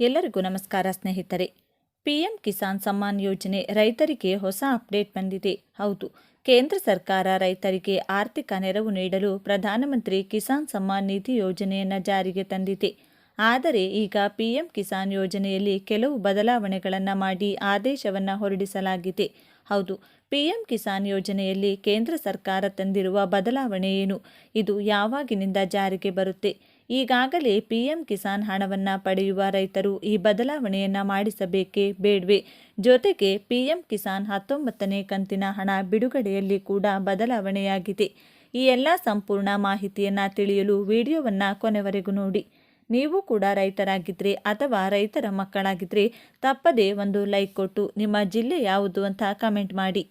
ಎಲ್ಲರಿಗೂ ನಮಸ್ಕಾರ ಸ್ನೇಹಿತರೆ. ಪಿಎಂ ಕಿಸಾನ್ ಸಮ್ಮಾನ್ ಯೋಜನೆ ರೈತರಿಗೆ ಹೊಸ ಅಪ್ಡೇಟ್ ಬಂದಿದೆ. ಹೌದು, ಕೇಂದ್ರ ಸರ್ಕಾರ ರೈತರಿಗೆ ಆರ್ಥಿಕ ನೆರವು ನೀಡಲು ಪ್ರಧಾನಮಂತ್ರಿ ಕಿಸಾನ್ ಸಮ್ಮಾನ್ ನಿಧಿ ಯೋಜನೆಯನ್ನು ಜಾರಿಗೆ ತಂದಿದೆ. ಆದರೆ ಈಗ ಪಿಎಂ ಕಿಸಾನ್ ಯೋಜನೆಯಲ್ಲಿ ಕೆಲವು ಬದಲಾವಣೆಗಳನ್ನು ಮಾಡಿ ಆದೇಶವನ್ನು ಹೊರಡಿಸಲಾಗಿದೆ. ಹೌದು, ಪಿಎಂ ಕಿಸಾನ್ ಯೋಜನೆಯಲ್ಲಿ ಕೇಂದ್ರ ಸರ್ಕಾರ ತಂದಿರುವ ಬದಲಾವಣೆ ಏನು? ಇದು ಯಾವಾಗಿನಿಂದ ಜಾರಿಗೆ ಬರುತ್ತೆ? ಈಗಾಗಲೇ ಪಿಎಂ ಕಿಸಾನ್ ಹಣವನ್ನು ಪಡೆಯುವ ರೈತರು ಈ ಬದಲಾವಣೆಯನ್ನು ಮಾಡಿಸಬೇಕೇ ಬೇಡ್ವೆ. ಜೊತೆಗೆ ಪಿಎಂ ಕಿಸಾನ್ ಹತ್ತೊಂಬತ್ತನೇ ಕಂತಿನ ಹಣ ಬಿಡುಗಡೆಯಲ್ಲಿ ಕೂಡ ಬದಲಾವಣೆಯಾಗಿದೆ. ಈ ಎಲ್ಲ ಸಂಪೂರ್ಣ ಮಾಹಿತಿಯನ್ನು ತಿಳಿಯಲು ವಿಡಿಯೋವನ್ನು ಕೊನೆವರೆಗೂ ನೋಡಿ. ನೀವು ಕೂಡ ರೈತರಾಗಿದ್ದರೆ ಅಥವಾ ರೈತರ ಮಕ್ಕಳಾಗಿದ್ದರೆ ತಪ್ಪದೇ ಒಂದು ಲೈಕ್ ಕೊಟ್ಟು ನಿಮ್ಮ ಜಿಲ್ಲೆ ಯಾವುದು ಅಂತ ಕಮೆಂಟ್ ಮಾಡಿ.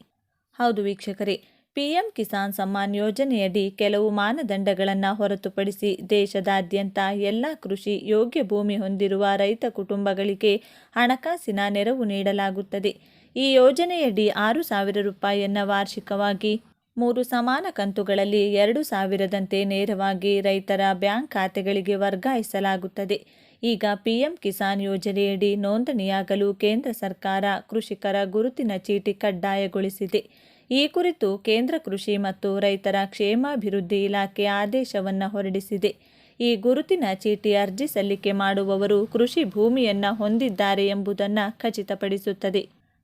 ಹೌದು ವೀಕ್ಷಕರೇ ಪಿಎಂ ಕಿಸಾನ್ ಸಮ್ಮಾನ್ ಯೋಜನೆಯಡಿ ಕೆಲವು ಮಾನದಂಡಗಳನ್ನು ಹೊರತುಪಡಿಸಿ ದೇಶದಾದ್ಯಂತ ಎಲ್ಲ ಕೃಷಿ ಯೋಗ್ಯ ಭೂಮಿ ಹೊಂದಿರುವ ರೈತ ಕುಟುಂಬಗಳಿಗೆ ಹಣಕಾಸಿನ ನೆರವು ನೀಡಲಾಗುತ್ತದೆ. ಈ ಯೋಜನೆಯಡಿ ಆರು ಸಾವಿರ ರೂಪಾಯಿಯನ್ನು ವಾರ್ಷಿಕವಾಗಿ, ಮೂರು ಸಮಾನ ಕಂತುಗಳಲ್ಲಿ ಎರಡು ಸಾವಿರದಂತೆ ನೇರವಾಗಿ ರೈತರ ಬ್ಯಾಂಕ್ ಖಾತೆಗಳಿಗೆ ವರ್ಗಾಯಿಸಲಾಗುತ್ತದೆ. ಈಗ ಪಿಎಂ ಕಿಸಾನ್ ಯೋಜನೆಯಡಿ ನೋಂದಣಿಯಾಗಲು ಕೇಂದ್ರ ಸರ್ಕಾರ ಕೃಷಿಕರ ಗುರುತಿನ ಚೀಟಿ ಕಡ್ಡಾಯಗೊಳಿಸಿದೆ. ಈ ಕುರಿತು ಕೇಂದ್ರ ಕೃಷಿ ಮತ್ತು ರೈತರ ಕ್ಷೇಮಾಭಿವೃದ್ಧಿ ಇಲಾಖೆ ಆದೇಶವನ್ನು ಹೊರಡಿಸಿದೆ. ಈ ಗುರುತಿನ ಚೀಟಿ ಅರ್ಜಿ ಸಲ್ಲಿಕೆ ಮಾಡುವವರು ಕೃಷಿ ಭೂಮಿಯನ್ನು ಹೊಂದಿದ್ದಾರೆ ಎಂಬುದನ್ನು ಖಚಿತಪಡಿಸುತ್ತದೆ.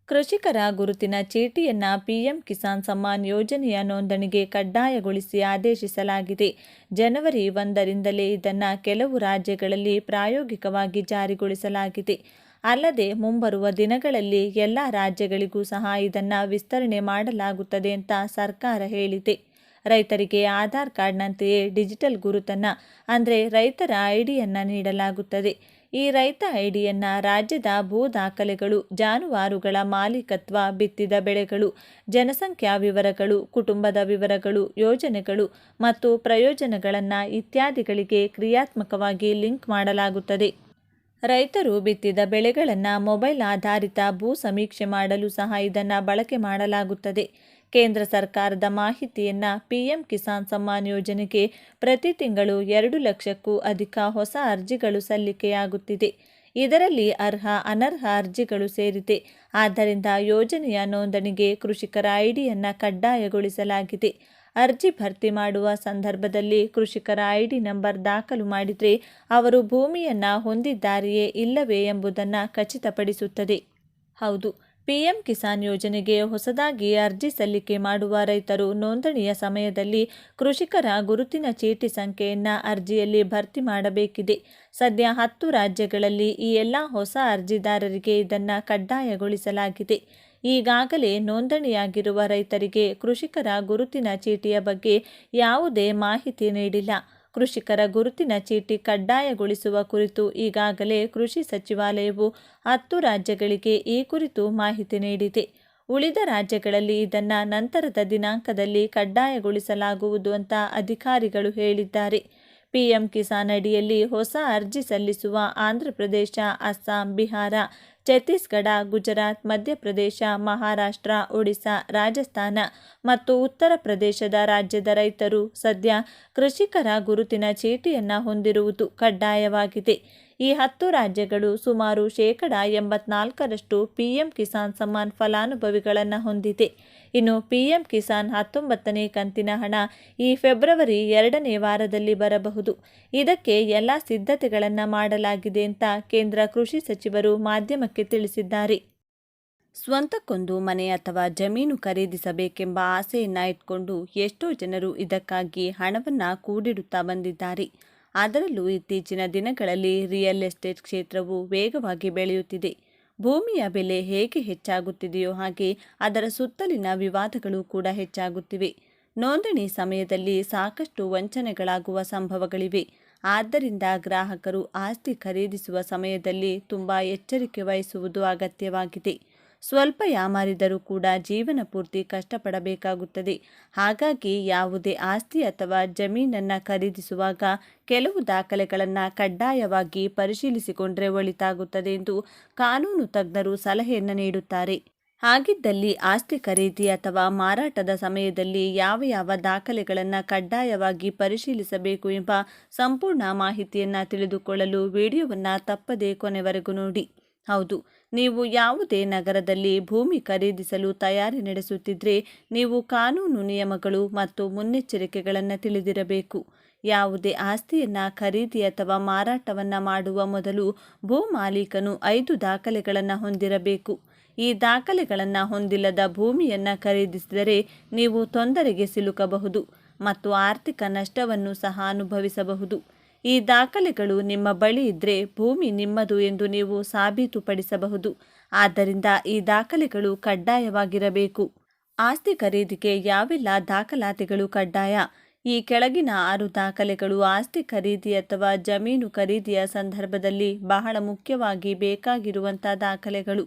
ಕೃಷಿಕರ ಗುರುತಿನ ಚೀಟಿಯನ್ನು ಪಿಎಂ ಕಿಸಾನ್ ಸಮ್ಮಾನ್ ಯೋಜನೆಯ ನೋಂದಣಿಗೆ ಕಡ್ಡಾಯಗೊಳಿಸಿ ಆದೇಶಿಸಲಾಗಿದೆ. ಜನವರಿ ಒಂದರಿಂದಲೇ ಇದನ್ನು ಕೆಲವು ರಾಜ್ಯಗಳಲ್ಲಿ ಪ್ರಾಯೋಗಿಕವಾಗಿ ಜಾರಿಗೊಳಿಸಲಾಗಿದೆ. ಅಲ್ಲದೆ ಮುಂಬರುವ ದಿನಗಳಲ್ಲಿ ಎಲ್ಲ ರಾಜ್ಯಗಳಿಗೂ ಸಹ ಇದನ್ನು ವಿಸ್ತರಣೆ ಮಾಡಲಾಗುತ್ತದೆ ಅಂತ ಸರ್ಕಾರ ಹೇಳಿದೆ. ರೈತರಿಗೆ ಆಧಾರ್ ಕಾರ್ಡ್ನಂತೆಯೇ ಡಿಜಿಟಲ್ ಗುರುತನ್ನು, ಅಂದರೆ ರೈತರ ಐಡಿಯನ್ನು ನೀಡಲಾಗುತ್ತದೆ. ಈ ರೈತ ಐಡಿಯನ್ನು ರಾಜ್ಯದ ಭೂ ದಾಖಲೆಗಳು, ಜಾನುವಾರುಗಳ ಮಾಲೀಕತ್ವ, ಬಿತ್ತಿದ ಬೆಳೆಗಳು, ಜನಸಂಖ್ಯಾ ವಿವರಗಳು, ಕುಟುಂಬದ ವಿವರಗಳು, ಯೋಜನೆಗಳು ಮತ್ತು ಪ್ರಯೋಜನಗಳನ್ನು ಇತ್ಯಾದಿಗಳಿಗೆ ಕ್ರಿಯಾತ್ಮಕವಾಗಿ ಲಿಂಕ್ ಮಾಡಲಾಗುತ್ತದೆ. ರೈತರು ಬಿತ್ತಿದ ಬೆಳೆಗಳನ್ನು ಮೊಬೈಲ್ ಆಧಾರಿತ ಭೂ ಸಮೀಕ್ಷೆ ಮಾಡಲು ಸಹ ಇದನ್ನು ಬಳಕೆ ಮಾಡಲಾಗುತ್ತದೆ. ಕೇಂದ್ರ ಸರ್ಕಾರದ ಮಾಹಿತಿಯನ್ನು ಪಿಎಂ ಕಿಸಾನ್ ಸಮ್ಮಾನ್ ಯೋಜನೆಗೆ ಪ್ರತಿ ತಿಂಗಳು ಎರಡು ಲಕ್ಷಕ್ಕೂ ಅಧಿಕ ಹೊಸ ಅರ್ಜಿಗಳು ಸಲ್ಲಿಕೆಯಾಗುತ್ತಿದೆ. ಇದರಲ್ಲಿ ಅರ್ಹ, ಅನರ್ಹ ಅರ್ಜಿಗಳು ಸೇರಿದೆ. ಆದ್ದರಿಂದ ಯೋಜನೆಯ ನೋಂದಣಿಗೆ ಕೃಷಿಕರ ಐಡಿಯನ್ನು ಕಡ್ಡಾಯಗೊಳಿಸಲಾಗಿದೆ. ಅರ್ಜಿ ಭರ್ತಿ ಮಾಡುವ ಸಂದರ್ಭದಲ್ಲಿ ಕೃಷಿಕರ ಐಡಿ ನಂಬರ್ ದಾಖಲು ಮಾಡಿದರೆ ಅವರು ಭೂಮಿಯನ್ನು ಹೊಂದಿದ್ದಾರೆಯೇ ಇಲ್ಲವೇ ಎಂಬುದನ್ನು ಖಚಿತಪಡಿಸುತ್ತದೆ. ಹೌದು, ಪಿಎಂ ಕಿಸಾನ್ ಯೋಜನೆಗೆ ಹೊಸದಾಗಿ ಅರ್ಜಿ ಸಲ್ಲಿಕೆ ಮಾಡುವ ರೈತರು ನೋಂದಣಿಯ ಸಮಯದಲ್ಲಿ ಕೃಷಿಕರ ಗುರುತಿನ ಚೀಟಿ ಸಂಖ್ಯೆಯನ್ನು ಅರ್ಜಿಯಲ್ಲಿ ಭರ್ತಿ ಮಾಡಬೇಕಿದೆ. ಸದ್ಯ ಹತ್ತು ರಾಜ್ಯಗಳಲ್ಲಿ ಈ ಎಲ್ಲ ಹೊಸ ಅರ್ಜಿದಾರರಿಗೆ ಇದನ್ನು ಕಡ್ಡಾಯಗೊಳಿಸಲಾಗಿದೆ. ಈಗಾಗಲೇ ನೋಂದಣಿಯಾಗಿರುವ ರೈತರಿಗೆ ಕೃಷಿಕರ ಗುರುತಿನ ಚೀಟಿಯ ಬಗ್ಗೆ ಯಾವುದೇ ಮಾಹಿತಿ ನೀಡಿಲ್ಲ. ಕೃಷಿಕರ ಗುರುತಿನ ಚೀಟಿ ಕಡ್ಡಾಯಗೊಳಿಸುವ ಕುರಿತು ಈಗಾಗಲೇ ಕೃಷಿ ಸಚಿವಾಲಯವು ಹತ್ತು ರಾಜ್ಯಗಳಿಗೆ ಈ ಕುರಿತು ಮಾಹಿತಿ ನೀಡಿದೆ. ಉಳಿದ ರಾಜ್ಯಗಳಲ್ಲಿ ಇದನ್ನು ನಂತರದ ದಿನಾಂಕದಲ್ಲಿ ಕಡ್ಡಾಯಗೊಳಿಸಲಾಗುವುದು ಅಂತ ಅಧಿಕಾರಿಗಳು ಹೇಳಿದ್ದಾರೆ. ಪಿಎಂ ಕಿಸಾನ್ ಅಡಿಯಲ್ಲಿ ಹೊಸ ಅರ್ಜಿ ಸಲ್ಲಿಸುವ ಆಂಧ್ರಪ್ರದೇಶ ಅಸ್ಸಾಂ, ಬಿಹಾರ, ಛತ್ತೀಸ್ಗಢ, ಗುಜರಾತ್, ಮಧ್ಯಪ್ರದೇಶ, ಮಹಾರಾಷ್ಟ್ರ, ಒಡಿಶಾ, ರಾಜಸ್ಥಾನ ಮತ್ತು ಉತ್ತರ ಪ್ರದೇಶದ ರಾಜ್ಯದ ರೈತರು ಸದ್ಯ ಕೃಷಿಕರ ಗುರುತಿನ ಚೀಟಿಯನ್ನು ಹೊಂದಿರುವುದು ಕಡ್ಡಾಯವಾಗಿದೆ. ಈ ಹತ್ತು ರಾಜ್ಯಗಳು ಸುಮಾರು ಶೇಕಡ ಎಂಬತ್ನಾಲ್ಕರಷ್ಟು ಪಿಎಂ ಕಿಸಾನ್ ಸಮ್ಮಾನ್ ಫಲಾನುಭವಿಗಳನ್ನು ಹೊಂದಿದೆ. ಇನ್ನು ಪಿಎಂ ಕಿಸಾನ್ ಹತ್ತೊಂಬತ್ತನೇ ಕಂತಿನ ಹಣ ಈ ಫೆಬ್ರವರಿ ಎರಡನೇ ವಾರದಲ್ಲಿ ಬರಬಹುದು. ಇದಕ್ಕೆ ಎಲ್ಲ ಸಿದ್ಧತೆಗಳನ್ನು ಮಾಡಲಾಗಿದೆ ಅಂತ ಕೇಂದ್ರ ಕೃಷಿ ಸಚಿವರು ಮಾಧ್ಯಮಕ್ಕೆ ತಿಳಿಸಿದ್ದಾರೆ. ಸ್ವಂತಕ್ಕೊಂದು ಮನೆ ಅಥವಾ ಜಮೀನು ಖರೀದಿಸಬೇಕೆಂಬ ಆಸೆಯನ್ನು ಇಟ್ಕೊಂಡು ಎಷ್ಟೋ ಜನರು ಇದಕ್ಕಾಗಿ ಹಣವನ್ನು ಕೂಡಿಡುತ್ತಾ ಬಂದಿದ್ದಾರೆ. ಅದರಲ್ಲೂ ಇತ್ತೀಚಿನ ದಿನಗಳಲ್ಲಿ ರಿಯಲ್ ಎಸ್ಟೇಟ್ ಕ್ಷೇತ್ರವು ವೇಗವಾಗಿ ಬೆಳೆಯುತ್ತಿದೆ. ಭೂಮಿಯ ಬೆಲೆ ಹೇಗೆ ಹೆಚ್ಚಾಗುತ್ತಿದೆಯೋ ಹಾಗೆ ಅದರ ಸುತ್ತಲಿನ ವಿವಾದಗಳು ಕೂಡ ಹೆಚ್ಚಾಗುತ್ತಿವೆ. ನೋಂದಣಿ ಸಮಯದಲ್ಲಿ ಸಾಕಷ್ಟು ವಂಚನೆಗಳಾಗುವ ಸಂಭವಗಳಿವೆ. ಆದ್ದರಿಂದ ಗ್ರಾಹಕರು ಆಸ್ತಿ ಖರೀದಿಸುವ ಸಮಯದಲ್ಲಿ ತುಂಬ ಎಚ್ಚರಿಕೆ ವಹಿಸುವುದು ಅಗತ್ಯವಾಗಿದೆ. ಸ್ವಲ್ಪ ಯಾಮಾರಿದರೂ ಕೂಡ ಜೀವನ ಪೂರ್ತಿ ಕಷ್ಟಪಡಬೇಕಾಗುತ್ತದೆ. ಹಾಗಾಗಿ ಯಾವುದೇ ಆಸ್ತಿ ಅಥವಾ ಜಮೀನನ್ನು ಖರೀದಿಸುವಾಗ ಕೆಲವು ದಾಖಲೆಗಳನ್ನು ಕಡ್ಡಾಯವಾಗಿ ಪರಿಶೀಲಿಸಿಕೊಂಡರೆ ಒಳಿತಾಗುತ್ತದೆ ಎಂದು ಕಾನೂನು ತಜ್ಞರು ಸಲಹೆಯನ್ನು ನೀಡುತ್ತಾರೆ. ಹಾಗಿದ್ದಲ್ಲಿ ಆಸ್ತಿ ಖರೀದಿ ಅಥವಾ ಮಾರಾಟದ ಸಮಯದಲ್ಲಿ ಯಾವ ಯಾವ ದಾಖಲೆಗಳನ್ನು ಕಡ್ಡಾಯವಾಗಿ ಪರಿಶೀಲಿಸಬೇಕು ಎಂಬ ಸಂಪೂರ್ಣ ಮಾಹಿತಿಯನ್ನು ತಿಳಿದುಕೊಳ್ಳಲು ವಿಡಿಯೋವನ್ನು ತಪ್ಪದೇ ಕೊನೆವರೆಗೂ ನೋಡಿ. ಹೌದು ನೀವು ಯಾವುದೇ ನಗರದಲ್ಲಿ ಭೂಮಿ ಖರೀದಿಸಲು ತಯಾರಿ ನಡೆಸುತ್ತಿದ್ದರೆ ನೀವು ಕಾನೂನು ನಿಯಮಗಳು ಮತ್ತು ಮುನ್ನೆಚ್ಚರಿಕೆಗಳನ್ನು ತಿಳಿದಿರಬೇಕು. ಯಾವುದೇ ಆಸ್ತಿಯನ್ನು ಖರೀದಿ ಅಥವಾ ಮಾರಾಟವನ್ನು ಮಾಡುವ ಮೊದಲು ಭೂ ಮಾಲೀಕನು ಐದು ದಾಖಲೆಗಳನ್ನು ಹೊಂದಿರಬೇಕು. ಈ ದಾಖಲೆಗಳನ್ನು ಹೊಂದಿಲ್ಲದ ಭೂಮಿಯನ್ನು ಖರೀದಿಸಿದರೆ ನೀವು ತೊಂದರೆಗೆ ಸಿಲುಕಬಹುದು ಮತ್ತು ಆರ್ಥಿಕ ನಷ್ಟವನ್ನು ಸಹ ಅನುಭವಿಸಬಹುದು. ಈ ದಾಖಲೆಗಳು ನಿಮ್ಮ ಬಳಿ ಇದ್ದರೆ ಭೂಮಿ ನಿಮ್ಮದು ಎಂದು ನೀವು ಸಾಬೀತುಪಡಿಸಬಹುದು. ಆದ್ದರಿಂದ ಈ ದಾಖಲೆಗಳು ಕಡ್ಡಾಯವಾಗಿರಬೇಕು. ಆಸ್ತಿ ಖರೀದಿಗೆ ಯಾವೆಲ್ಲ ದಾಖಲಾತಿಗಳು ಕಡ್ಡಾಯ? ಈ ಕೆಳಗಿನ ಆರು ದಾಖಲೆಗಳು ಆಸ್ತಿ ಖರೀದಿ ಅಥವಾ ಜಮೀನು ಖರೀದಿಯ ಸಂದರ್ಭದಲ್ಲಿ ಬಹಳ ಮುಖ್ಯವಾಗಿ ಬೇಕಾಗಿರುವಂಥ ದಾಖಲೆಗಳು.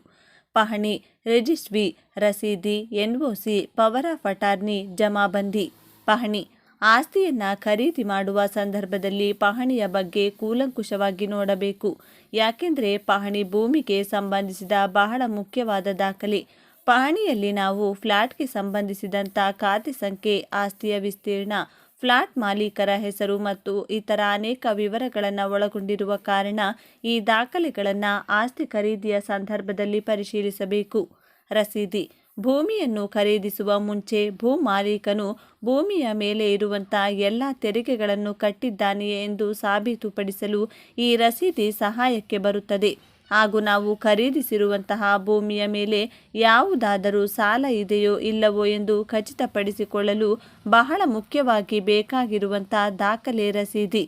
ಪಹಣಿ, ರಿಜಿಸ್ಟ್ರಿ, ರಸೀದಿ, ಎನ್ಒಸಿ, ಪವರ್ ಆಫ್ ಅಟಾರ್ನಿ ಜಮಾಬಂದಿ. ಪಹಣಿ ಆಸ್ತಿಯನ್ನು ಖರೀದಿ ಮಾಡುವ ಸಂದರ್ಭದಲ್ಲಿ ಪಹಣಿಯ ಬಗ್ಗೆ ಕೂಲಂಕುಷವಾಗಿ ನೋಡಬೇಕು. ಯಾಕೆಂದರೆ ಪಹಣಿ ಭೂಮಿಗೆ ಸಂಬಂಧಿಸಿದ ಬಹಳ ಮುಖ್ಯವಾದ ದಾಖಲೆ. ಪಹಣಿಯಲ್ಲಿ ನಾವು ಫ್ಲ್ಯಾಟ್ಗೆ ಸಂಬಂಧಿಸಿದಂಥ ಖಾತೆ ಸಂಖ್ಯೆ, ಆಸ್ತಿಯ ವಿಸ್ತೀರ್ಣ, ಫ್ಲಾಟ್ ಮಾಲೀಕರ ಹೆಸರು ಮತ್ತು ಇತರ ಅನೇಕ ವಿವರಗಳನ್ನು ಒಳಗೊಂಡಿರುವ ಕಾರಣ ಈ ದಾಖಲೆಗಳನ್ನು ಆಸ್ತಿ ಖರೀದಿಯ ಸಂದರ್ಭದಲ್ಲಿ ಪರಿಶೀಲಿಸಬೇಕು. ರಸೀದಿ. ಭೂಮಿಯನ್ನು ಖರೀದಿಸುವ ಮುಂಚೆ ಭೂ ಮಾಲೀಕನು ಭೂಮಿಯ ಮೇಲೆ ಇರುವಂಥ ಎಲ್ಲ ತೆರಿಗೆಗಳನ್ನು ಕಟ್ಟಿದ್ದಾನೆಯೇ ಎಂದು ಸಾಬೀತುಪಡಿಸಲು ಈ ರಸೀದಿ ಸಹಾಯಕ್ಕೆ ಬರುತ್ತದೆ. ಹಾಗೂ ನಾವು ಖರೀದಿಸಿರುವಂತಹ ಭೂಮಿಯ ಮೇಲೆ ಯಾವುದಾದರೂ ಸಾಲ ಇದೆಯೋ ಇಲ್ಲವೋ ಎಂದು ಖಚಿತಪಡಿಸಿಕೊಳ್ಳಲು ಬಹಳ ಮುಖ್ಯವಾಗಿ ಬೇಕಾಗಿರುವಂಥ ದಾಖಲೆ ರಸೀದಿ.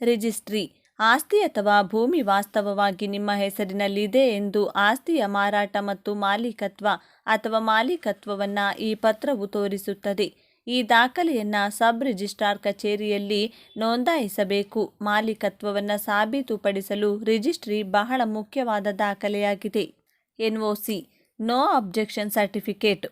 ರಿಜಿಸ್ಟ್ರಿ ಆಸ್ತಿ ಅಥವಾ ಭೂಮಿ ವಾಸ್ತವವಾಗಿ ನಿಮ್ಮ ಹೆಸರಿನಲ್ಲಿದೆ ಎಂದು ಆಸ್ತಿಯ ಮಾರಾಟ ಮತ್ತು ಮಾಲೀಕತ್ವ ಅಥವಾ ಮಾಲೀಕತ್ವವನ್ನು ಈ ಪತ್ರವು ತೋರಿಸುತ್ತದೆ. ಈ ದಾಖಲೆಯನ್ನು ಸಬ್ ರಿಜಿಸ್ಟ್ರಾರ್ ಕಚೇರಿಯಲ್ಲಿ ನೋಂದಾಯಿಸಬೇಕು. ಮಾಲೀಕತ್ವವನ್ನು ಸಾಬೀತುಪಡಿಸಲು ರಿಜಿಸ್ಟ್ರಿ ಬಹಳ ಮುಖ್ಯವಾದ ದಾಖಲೆಯಾಗಿದೆ. NOC no objection certificate.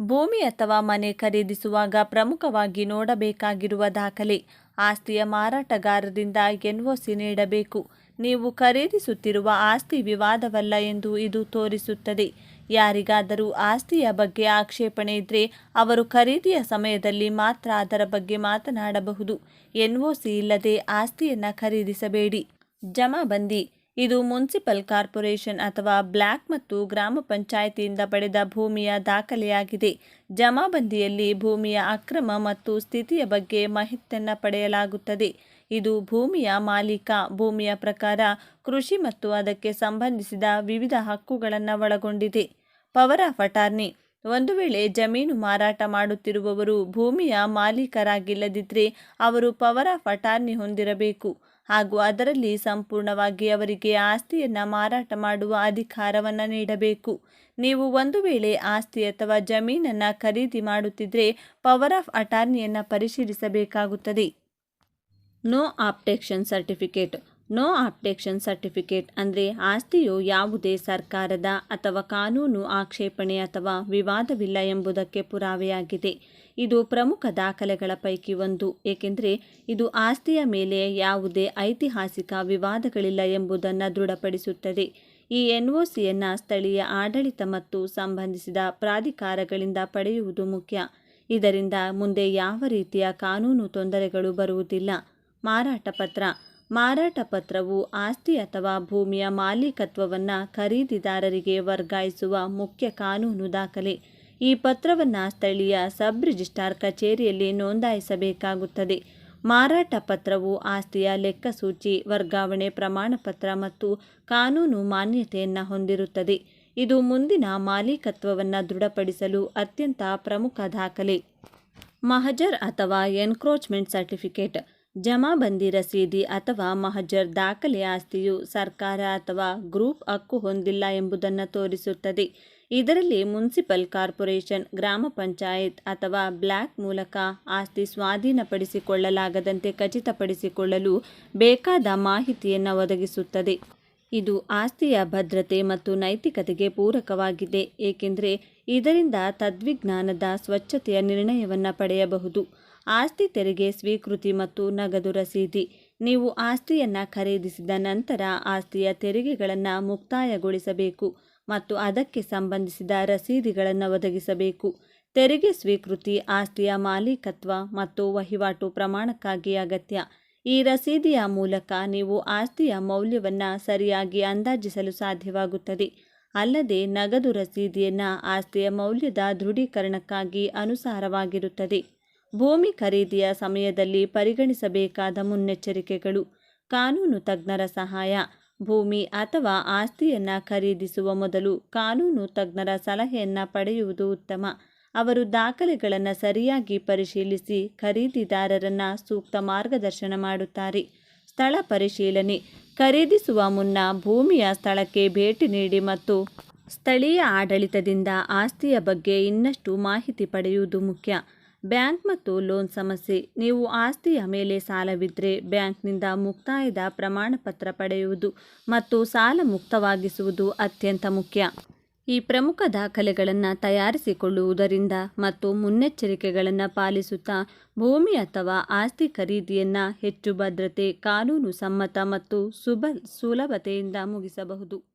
ಭೂಮಿ ಅಥವಾ ಮನೆ ಖರೀದಿಸುವಾಗ ಪ್ರಮುಖವಾಗಿ ನೋಡಬೇಕಾಗಿರುವ ದಾಖಲೆ. ಆಸ್ತಿಯ ಮಾರಾಟಗಾರರಿಂದ ಎನ್ಒಸಿ ನೀಡಬೇಕು. ನೀವು ಖರೀದಿಸುತ್ತಿರುವ ಆಸ್ತಿ ವಿವಾದವಲ್ಲ ಎಂದು ಇದು ತೋರಿಸುತ್ತದೆ. ಯಾರಿಗಾದರೂ ಆಸ್ತಿಯ ಬಗ್ಗೆ ಆಕ್ಷೇಪಣೆ ಇದ್ದರೆ ಅವರು ಖರೀದಿಯ ಸಮಯದಲ್ಲಿ ಮಾತ್ರ ಅದರ ಬಗ್ಗೆ ಮಾತನಾಡಬಹುದು. ಎನ್ಒಸಿ ಇಲ್ಲದೆ ಆಸ್ತಿಯನ್ನು ಖರೀದಿಸಬೇಡಿ. ಜಮಾಬಂದಿ ಇದು ಮುನ್ಸಿಪಲ್ ಕಾರ್ಪೊರೇಷನ್ ಅಥವಾ ಬ್ಲ್ಯಾಕ್ ಮತ್ತು ಗ್ರಾಮ ಪಂಚಾಯಿತಿಯಿಂದ ಪಡೆದ ಭೂಮಿಯ ದಾಖಲೆಯಾಗಿದೆ. ಜಮಾಬಂದಿಯಲ್ಲಿ ಭೂಮಿಯ ಅಕ್ರಮ ಮತ್ತು ಸ್ಥಿತಿಯ ಬಗ್ಗೆ ಮಾಹಿತಿಯನ್ನು ಪಡೆಯಲಾಗುತ್ತದೆ. ಇದು ಭೂಮಿಯ ಮಾಲೀಕ, ಭೂಮಿಯ ಪ್ರಕಾರ ಕೃಷಿ ಮತ್ತು ಅದಕ್ಕೆ ಸಂಬಂಧಿಸಿದ ವಿವಿಧ ಹಕ್ಕುಗಳನ್ನು ಒಳಗೊಂಡಿದೆ. ಪವರ್ ಆಫ್ ಅಟಾರ್ನಿ, ಒಂದು ವೇಳೆ ಜಮೀನು ಮಾರಾಟ ಮಾಡುತ್ತಿರುವವರು ಭೂಮಿಯ ಮಾಲೀಕರಾಗಿಲ್ಲದಿದ್ದರೆ ಅವರು ಪವರ್ ಆಫ್ ಅಟಾರ್ನಿ ಹೊಂದಿರಬೇಕು. ಹಾಗೂ ಅದರಲ್ಲಿ ಸಂಪೂರ್ಣವಾಗಿ ಅವರಿಗೆ ಆಸ್ತಿಯನ್ನು ಮಾರಾಟ ಮಾಡುವ ಅಧಿಕಾರವನ್ನು ನೀಡಬೇಕು. ನೀವು ಒಂದು ವೇಳೆ ಆಸ್ತಿ ಅಥವಾ ಜಮೀನನ್ನು ಖರೀದಿ ಮಾಡುತ್ತಿದ್ದರೆ ಪವರ್ ಆಫ್ ಅಟಾರ್ನಿಯನ್ನು ಪರಿಶೀಲಿಸಬೇಕಾಗುತ್ತದೆ. No objection certificate. No objection certificate ಅಂದರೆ ಆಸ್ತಿಯು ಯಾವುದೇ ಸರ್ಕಾರದ ಅಥವಾ ಕಾನೂನು ಆಕ್ಷೇಪಣೆ ಅಥವಾ ವಿವಾದವಿಲ್ಲ ಎಂಬುದಕ್ಕೆ ಪುರಾವೆಯಾಗಿದೆ. ಇದು ಪ್ರಮುಖ ದಾಖಲೆಗಳ ಪೈಕಿ ಒಂದು. ಏಕೆಂದರೆ ಇದು ಆಸ್ತಿಯ ಮೇಲೆ ಯಾವುದೇ ಐತಿಹಾಸಿಕ ವಿವಾದಗಳಿಲ್ಲ ಎಂಬುದನ್ನು ದೃಢಪಡಿಸುತ್ತದೆ. ಈ ಎನ್ ಒ ಸಿಯನ್ನು ಸ್ಥಳೀಯ ಆಡಳಿತ ಮತ್ತು ಸಂಬಂಧಿಸಿದ ಪ್ರಾಧಿಕಾರಗಳಿಂದ ಪಡೆಯುವುದು ಮುಖ್ಯ. ಇದರಿಂದ ಮುಂದೆ ಯಾವ ರೀತಿಯ ಕಾನೂನು ತೊಂದರೆಗಳು ಬರುವುದಿಲ್ಲ. ಮಾರಾಟ ಪತ್ರ ಮಾರಾಟ ಪತ್ರವು ಆಸ್ತಿ ಅಥವಾ ಭೂಮಿಯ ಮಾಲೀಕತ್ವವನ್ನು ಖರೀದಿದಾರರಿಗೆ ವರ್ಗಾಯಿಸುವ ಮುಖ್ಯ ಕಾನೂನು ದಾಖಲೆ. ಈ ಪತ್ರವನ್ನು ಸ್ಥಳೀಯ ಸಬ್ ರಿಜಿಸ್ಟ್ರಾರ್ ಕಚೇರಿಯಲ್ಲಿ ನೋಂದಾಯಿಸಬೇಕಾಗುತ್ತದೆ. ಮಾರಾಟ ಪತ್ರವು ಆಸ್ತಿಯ ಲೆಕ್ಕಸೂಚಿ, ವರ್ಗಾವಣೆ ಪ್ರಮಾಣಪತ್ರ ಮತ್ತು ಕಾನೂನು ಮಾನ್ಯತೆಯನ್ನು ಹೊಂದಿರುತ್ತದೆ. ಇದು ಮುಂದಿನ ಮಾಲೀಕತ್ವವನ್ನು ದೃಢಪಡಿಸಲು ಅತ್ಯಂತ ಪ್ರಮುಖ ದಾಖಲೆ. ಮಹಜರ್ ಅಥವಾ ಎನ್ಕ್ರೋಚ್ಮೆಂಟ್ ಸರ್ಟಿಫಿಕೇಟ್. ಜಮಾಬಂದಿ ರಸೀದಿ ಅಥವಾ ಮಹಜರ್ ದಾಖಲೆ ಆಸ್ತಿಯು ಸರ್ಕಾರ ಅಥವಾ ಗ್ರೂಪ್ ಹಕ್ಕು ಹೊಂದಿಲ್ಲ ಎಂಬುದನ್ನು ತೋರಿಸುತ್ತದೆ. ಇದರಲ್ಲಿ ಮುನ್ಸಿಪಲ್ ಕಾರ್ಪೊರೇಷನ್, ಗ್ರಾಮ ಪಂಚಾಯತ್ ಅಥವಾ ಬ್ಲ್ಯಾಕ್ ಮೂಲಕ ಆಸ್ತಿ ಸ್ವಾಧೀನಪಡಿಸಿಕೊಳ್ಳಲಾಗದಂತೆ ಖಚಿತಪಡಿಸಿಕೊಳ್ಳಲು ಬೇಕಾದ ಮಾಹಿತಿಯನ್ನು ಒದಗಿಸುತ್ತದೆ. ಇದು ಆಸ್ತಿಯ ಭದ್ರತೆ ಮತ್ತು ನೈತಿಕತೆಗೆ ಪೂರಕವಾಗಿದೆ, ಏಕೆಂದರೆ ಇದರಿಂದ ತದ್ವಿಜ್ಞಾನದ ಸ್ವಚ್ಛತೆಯ ನಿರ್ಣಯವನ್ನು ಪಡೆಯಬಹುದು. ಆಸ್ತಿ ತೆರಿಗೆ, ಸ್ವೀಕೃತಿ ಮತ್ತು ನಗದು ರಸೀದಿ. ನೀವು ಆಸ್ತಿಯನ್ನು ಖರೀದಿಸಿದ ನಂತರ ಆಸ್ತಿಯ ತೆರಿಗೆಗಳನ್ನು ಮುಕ್ತಾಯಗೊಳಿಸಬೇಕು ಮತ್ತು ಅದಕ್ಕೆ ಸಂಬಂಧಿಸಿದ ರಸೀದಿಗಳನ್ನು ಒದಗಿಸಬೇಕು. ತೆರಿಗೆ, ಸ್ವೀಕೃತಿ, ಆಸ್ತಿಯ ಮಾಲೀಕತ್ವ ಮತ್ತು ವಹಿವಾಟು ಪ್ರಮಾಣಕ್ಕಾಗಿ ಅಗತ್ಯ. ಈ ರಸೀದಿಯ ಮೂಲಕ ನೀವು ಆಸ್ತಿಯ ಮೌಲ್ಯವನ್ನು ಸರಿಯಾಗಿ ಅಂದಾಜಿಸಲು ಸಾಧ್ಯವಾಗುತ್ತದೆ. ಅಲ್ಲದೆ ನಗದು ರಸೀದಿಯನ್ನು ಆಸ್ತಿಯ ಮೌಲ್ಯದ ದೃಢೀಕರಣಕ್ಕಾಗಿ ಅನುಸಾರವಾಗಿರುತ್ತದೆ. ಭೂಮಿ ಖರೀದಿಯ ಸಮಯದಲ್ಲಿ ಪರಿಗಣಿಸಬೇಕಾದ ಮುನ್ನೆಚ್ಚರಿಕೆಗಳು, ಕಾನೂನು ತಜ್ಞರ ಸಹಾಯ, ಭೂಮಿ ಅಥವಾ ಆಸ್ತಿಯನ್ನು ಖರೀದಿಸುವ ಮೊದಲು ಕಾನೂನು ತಜ್ಞರ ಸಲಹೆಯನ್ನು ಪಡೆಯುವುದು ಉತ್ತಮ. ಅವರು ದಾಖಲೆಗಳನ್ನು ಸರಿಯಾಗಿ ಪರಿಶೀಲಿಸಿ ಖರೀದಿದಾರರನ್ನು ಸೂಕ್ತ ಮಾರ್ಗದರ್ಶನ ಮಾಡುತ್ತಾರೆ. ಸ್ಥಳ ಪರಿಶೀಲನೆ, ಖರೀದಿಸುವ ಮುನ್ನ ಭೂಮಿಯ ಸ್ಥಳಕ್ಕೆ ಭೇಟಿ ನೀಡಿ ಮತ್ತು ಸ್ಥಳೀಯ ಆಡಳಿತದಿಂದ ಆಸ್ತಿಯ ಬಗ್ಗೆ ಇನ್ನಷ್ಟು ಮಾಹಿತಿ ಪಡೆಯುವುದು ಮುಖ್ಯ. ಬ್ಯಾಂಕ್ ಮತ್ತು ಲೋನ್ ಸಮಸ್ಯೆ. ನೀವು ಆಸ್ತಿಯ ಮೇಲೆ ಸಾಲವಿದ್ದರೆ ಬ್ಯಾಂಕ್ನಿಂದ ಮುಕ್ತಾಯದ ಪ್ರಮಾಣಪತ್ರ ಪಡೆಯುವುದು ಮತ್ತು ಸಾಲ ಮುಕ್ತವಾಗಿಸುವುದು ಅತ್ಯಂತ ಮುಖ್ಯ. ಈ ಪ್ರಮುಖ ದಾಖಲೆಗಳನ್ನು ತಯಾರಿಸಿಕೊಳ್ಳುವುದರಿಂದ ಮತ್ತು ಮುನ್ನೆಚ್ಚರಿಕೆಗಳನ್ನು ಪಾಲಿಸುತ್ತಾ ಭೂಮಿ ಅಥವಾ ಆಸ್ತಿ ಖರೀದಿಯನ್ನು ಹೆಚ್ಚು ಭದ್ರತೆ, ಕಾನೂನು ಸಮ್ಮತ ಮತ್ತು ಸುಬ ಸುಲಭತೆಯಿಂದ ಮುಗಿಸಬಹುದು.